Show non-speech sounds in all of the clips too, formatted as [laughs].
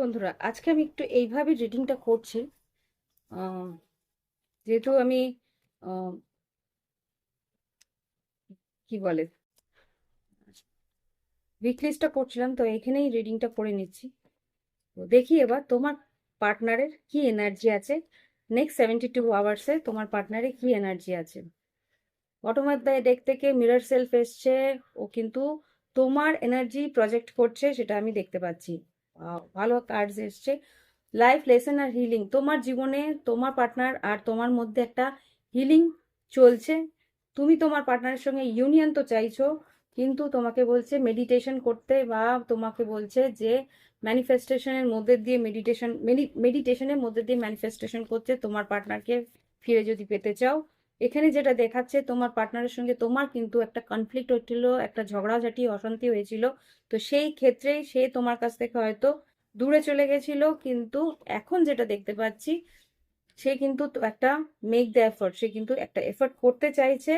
বন্ধুরা, আজকে আমি একটু এইভাবে রিডিংটা করছি। যেহেতু আমি কি বলে? উইকলিস্টটা করছিলাম, তো এখানেই রিডিংটা করে নিচ্ছি। তো দেখি এবার তোমার পার্টনারের কি এনার্জি আছে। নেক্সট সেভেন্টি টু আওয়ার্সে তোমার পার্টনারে কি এনার্জি আছে। অটোমাধ্যায় ডেক থেকে মিরর সেলফ এসছে, ও কিন্তু তোমার এনার্জি প্রজেক্ট করছে, সেটা আমি দেখতে পাচ্ছি। ভালো কার্ডস এসছে। লাইফ লেসন আর হিলিং তোমার জীবনে তোমার পার্টনার আর তোমার মধ্যে একটা হিলিং চলছে। তুমি তোমার পার্টনারের সঙ্গে ইউনিয়ন তো চাইছো, কিন্তু তোমাকে বলছে মেডিটেশন করতে বা তোমাকে বলছে যে ম্যানিফেস্টেশনের মধ্যে দিয়ে মেডিটেশন মেডিটেশনের মধ্যে দিয়ে ম্যানিফেস্টেশন করতে তোমার পার্টনারকে ফিরে যদি পেতে চাও। এখানে যেটা দেখাচ্ছে, তোমার পার্টনারের সঙ্গে তোমার কিন্তু একটা কনফ্লিক্ট হচ্ছিল একটা ঝগড়াঝাটি, অশান্তি হয়েছিল। তো সেই ক্ষেত্রে সে তোমার কাছ থেকে হয়তো দূরে চলে গেছিল, কিন্তু এখন যেটা দেখতে পাচ্ছি, সে কিন্তু একটা মেক দ্য এফর্ট সে কিন্তু একটা এফর্ট করতে চাইছে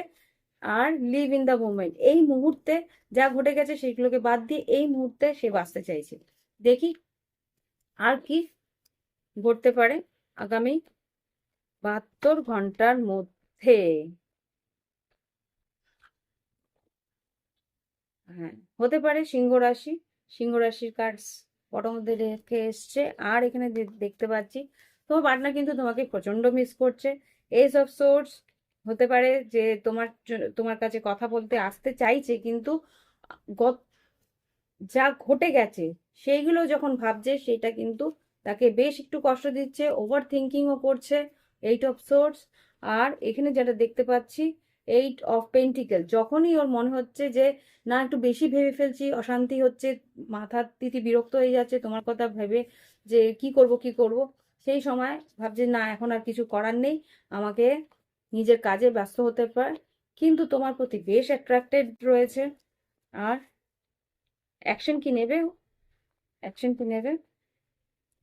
আর লিভ ইন দ্য মোমেন্ট এই মুহূর্তে যা ঘটে গেছে সেগুলোকে বাদ দিয়ে এই মুহূর্তে সে বাঁচতে চাইছে। দেখি আর কি ঘটতে পারে আগামী বাহাত্তর ঘণ্টার মধ্যে। হ্যাঁ হতে পারে সিংহ রাশি। সিংহ রাশির কার্ডস বটম মধ্যে রেখে এসছে। আর এখানে দেখতে পাচ্ছি, তোমার পার্টনার কিন্তু তোমাকে প্রচণ্ড মিস করছে। এস অফ সোর্স হতে পারে যে তোমার তোমার কাছে কথা বলতে আসতে চাইছে, কিন্তু যা ঘটে গেছে, সেইগুলো যখন ভাবছে, সেটা কিন্তু তাকে বেশ একটু কষ্ট দিচ্ছে ওভার থিঙ্কিংও করছে। এইট অফ সোর্স আর এখানে যেটা দেখতে পাচ্ছি এইট অফ পেন্টিকেল যখনই ওর মনে হচ্ছে যে, না, একটু বেশি ভেবে ফেলছি, অশান্তি হচ্ছে, মাথার তিথি বিরক্ত হয়ে যাচ্ছে, তোমার কথা ভেবে যে, কি করব কি করব? সেই সময় ভাবছে, না, এখন আর কিছু করার নেই, আমাকে নিজের কাজে ব্যস্ত হতে পারে। কিন্তু তোমার প্রতি বেশ অ্যাট্রাক্টেড রয়েছে। আর অ্যাকশন কি নেবে? অ্যাকশন কি নেবে?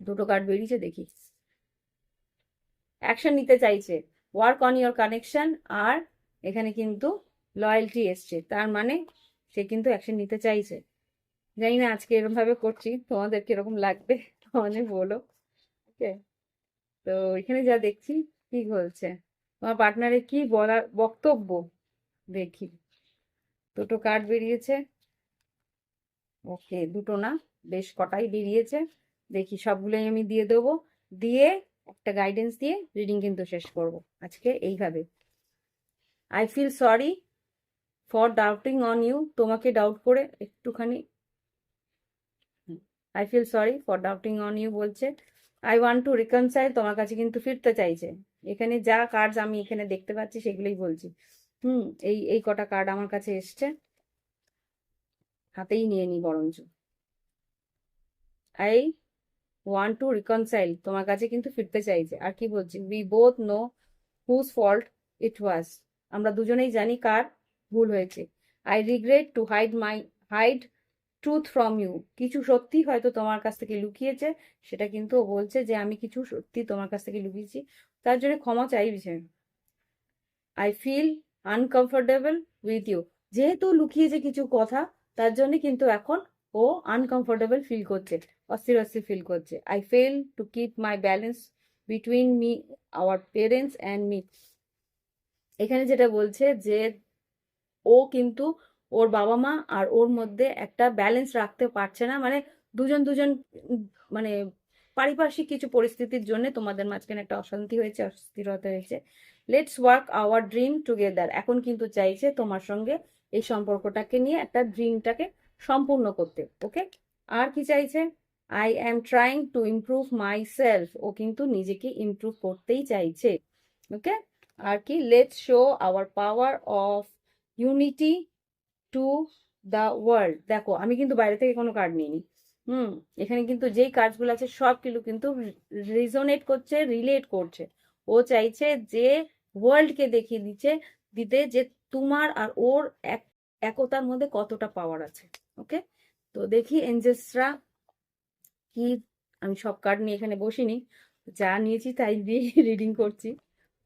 দুটো কার্ড বেরিয়েছে, দেখি। অ্যাকশন নিতে চাইছে। ওয়ার্ক অন ইয়োর কানেকশন আর এখানে কিন্তু লয়্যালটি এসছে। তার মানে সে কিন্তু অ্যাকশন নিতে চাইছে। জানি না আজকে এরকম ভাবে করছি, তোমাদের কীরকম লাগবে? তোমাদের বলো। ওকে তো এখানে যা দেখছি, কি বলছে? তোমার পার্টনারের কি বলার বক্তব্য? দেখি। দুটো কার্ড বেরিয়েছে। ওকে দুটো না, বেশ কটাই বেরিয়েছে। দেখি সবগুলোই আমি দিয়ে দেবো। দিয়ে একটা গাইডেন্স দিয়ে রিডিং কিন্তু শেষ করব। আজকে এইভাবে। I feel sorry for doubting on you তোমাকে ডাউট করে একটুখানি I feel sorry for doubting on you বলছে। আই ওয়ান্ট টু রিকনসাইল তোমার কাছে কিন্তু ফিরতে চাইছে। এখানে যা কার্ডস আমি এখানে দেখতে পাচ্ছি, সেগুলোই বলছি। হুম, এই এই কটা কার্ড আমার কাছে এসছে। হাতেই নিয়ে নি বরঞ্চ। আই ওয়ান্ট টু রিকনসাইল তোমার কাছে কিন্তু ফিরতে চাইছে। আর কি বলছি? We both know whose fault it was আমরা দুজনেই জানি কার ভুল হয়েছে। I regret to hide my hide truth from you কিছু সত্যি হয়তো তোমার কাছ থেকে লুকিয়েছে, সেটা কিন্তু ও বলছে যে আমি কিছু সত্যি তোমার কাছ থেকে লুকিয়েছি। তার জন্য ক্ষমা চাইছে I feel uncomfortable with you যেহেতু লুকিয়েছে কিছু কথা, তার জন্য কিন্তু এখন ও আনকমফোর্টেবল ফিল করছে, অস্থির অস্থির ফিল করছে। I fail to keep my balance between me our parents and me এখানে যেটা বলছে যে ও কিন্তু ওর বাবা মা আর ওর মধ্যে একটা ব্যালেন্স রাখতে পারছে না মানে দুজন দুজন মানে পারিপার্শ্বিক কিছু পরিস্থিতির জন্য তোমাদের মাঝখানে একটা অশান্তি হয়েছে, অস্থিরতা হয়েছে। Let's work our dream together এখন কিন্তু চাইছে তোমার সঙ্গে এই সম্পর্কটাকে নিয়ে, একটা ড্রিমটাকে সম্পূর্ণ করতে ওকে আর কি চাইছে? I am trying to improve myself ও কিন্তু নিজেকে ইমপ্রুভ করতেই চাইছে ওকে আর কি? Let show our power of unity to the world দেখো, আমি কিন্তু বাইরে থেকে কোনো কার্ড নিইনি, হুম? এখানে কিন্তু যেই কার্ডসগুলো আছে সব সবগুলো কিন্তু রিজোনেট করছে রিলেট করছে। ও চাইছে যে ওয়ার্ল্ডকে দেখিয়ে দিচ্ছে, দিতে যে তোমার আর ওর এক, একতার মধ্যে কতটা পাওয়ার আছে। ওকে? তো দেখি এঞ্জেলসরা কি? আমি সব কার্ড নিয়ে এখানে বসিনি। যা নিয়েছি তাই দিয়ে [laughs] রিডিং করছি।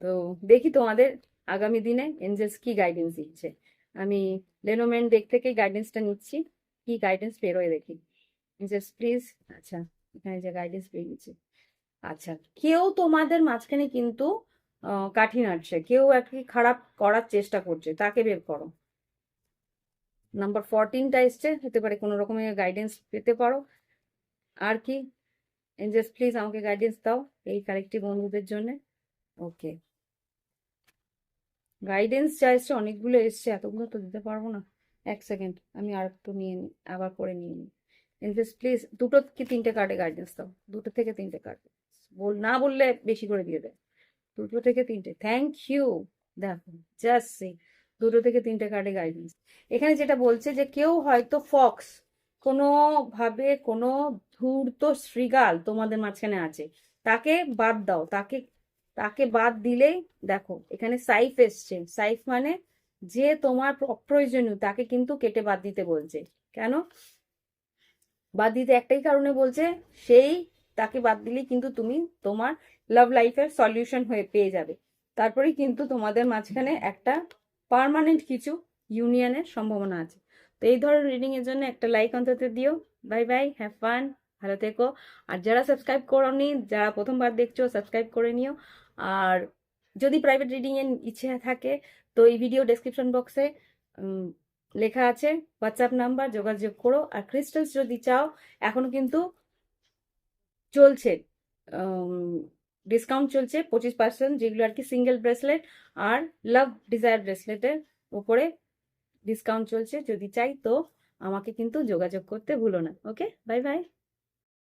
তো দেখি তোমাদের আগামী দিনে এঞ্জেলস কি গাইডেন্স দিচ্ছে। আমি লেনোমেন ডেক থেকে গাইডেন্সটা নিচ্ছি। কি গাইডেন্স বেরোয় দেখি। এঞ্জেলস প্লিজ আচ্ছা এখানে যে গাইডেন্স গেছে আচ্ছা কেউ তোমাদের মাঝখানে কিন্তু কাঠি নাড়ছে। কেউ কি খারাপ করার চেষ্টা করছে। তাকে বের করো। নাম্বার ফোরটিনটা এসছে, হতে পারে কোনো রকমের গাইডেন্স পেতে পারো। আর কি? এঞ্জেলস প্লিজ আমাকে গাইডেন্স দাও এই কারেক্টিভ বন্ধুদের জন্য। ওকে গাইডেন্স যা এসছে, অনেকগুলো এসছে, এতগুলো তো দিতে পারব না। এক সেকেন্ড আমি আর একটু নিয়ে নিই আবার করে নিয়ে নিই এঞ্জেলস প্লিজ দুটো কি তিনটে কার্ডে গাইডেন্স দাও? দুটো থেকে তিনটে কার্ড বল, না বললে বেশি করে দিয়ে দেয়। দুটো থেকে তিনটে। থ্যাংক ইউ দেখো জাস্ট সি দুটো থেকে তিনটে কার্ডে গাইডেন্স এখানে যেটা বলছে যে কেউ হয়তো ফক্স কোনোভাবে কোনো ধূর্ত শ্রীগাল তোমাদের মাঝখানে আছে, তাকে বাদ দাও, তাকে তাকে বাদ দিলেই দেখো, এখানে সাইফ এসছে। সাইফ মানে যে তোমার অপ্রয়োজনীয় তাকে কিন্তু কেটে বাদ দিতে বলছে। কেন? বাদ দিতে একটাই কারণে বলছে, সেই তাকে বাদ দিলেই কিন্তু তুমি তোমার লাভ লাইফের সলিউশন হয়ে, পেয়ে যাবে। তারপরেই কিন্তু তোমাদের মাঝখানে একটা পার্মানেন্ট কিছু ইউনিয়নের সম্ভাবনা আছে। তো এই ধরনের রিডিং এর জন্য একটা লাইক অন্তত দিও। বাই বাই হ্যাভ ফান ভালো থেকো। আর যারা সাবস্ক্রাইব করোনি, যারা প্রথমবার দেখছ সাবস্ক্রাইব করে নিও। আর যদি প্রাইভেট রিডিং এর ইচ্ছে থাকে, তো এই ভিডিও ডেসক্রিপশন বক্সে লেখা আছে হোয়াটসঅ্যাপ নাম্বার যোগাযোগ করো। আর ক্রিস্টালস যদি চাও, এখনও কিন্তু চলছে। ডিসকাউন্ট চলছে, পঁচিশ পার্সেন্ট যেগুলো আর কি সিঙ্গেল ব্রেসলেট আর লাভ ডিজায়ার ব্রেসলেটের উপরে ডিসকাউন্ট চলছে। যদি চাই তো আমাকে কিন্তু যোগাযোগ করতে ভুলো না। Okay bye bye